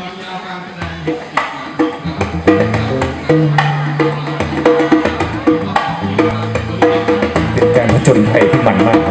ความยาวการแสดงเป็นการผจญภัยที่มันมาก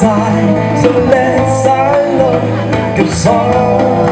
so let's sign up, cause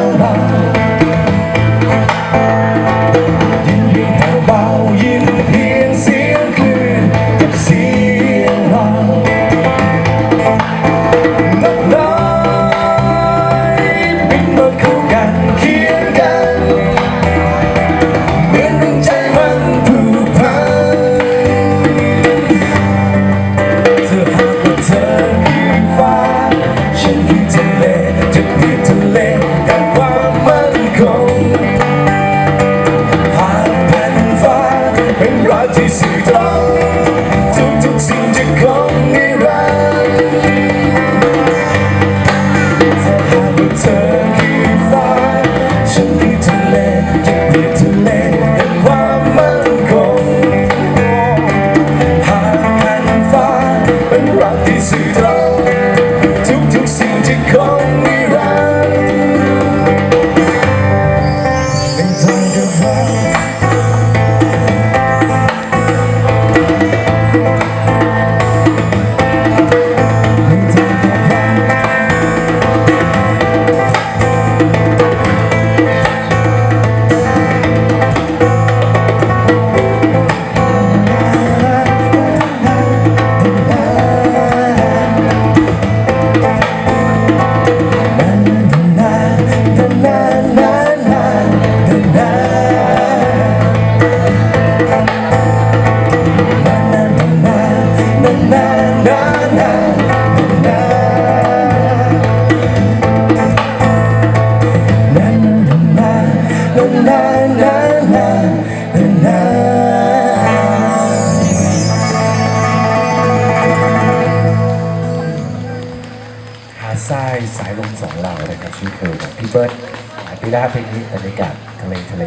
ที่สื่อทุกทุสิ่งจะคงนรันดร์หากว่เธอคือฟ้าฉันคือเลจเลี่ยนทะเลแห่งความมั่นคงหากแผ่ฟ้าเป็นรักที่สื่ ทรายสายลมสองเรานะครับชื่อเพลงของพี่เบิร์ดหาปีด้าเพลงนี้บรรยากาศทะเลทะเล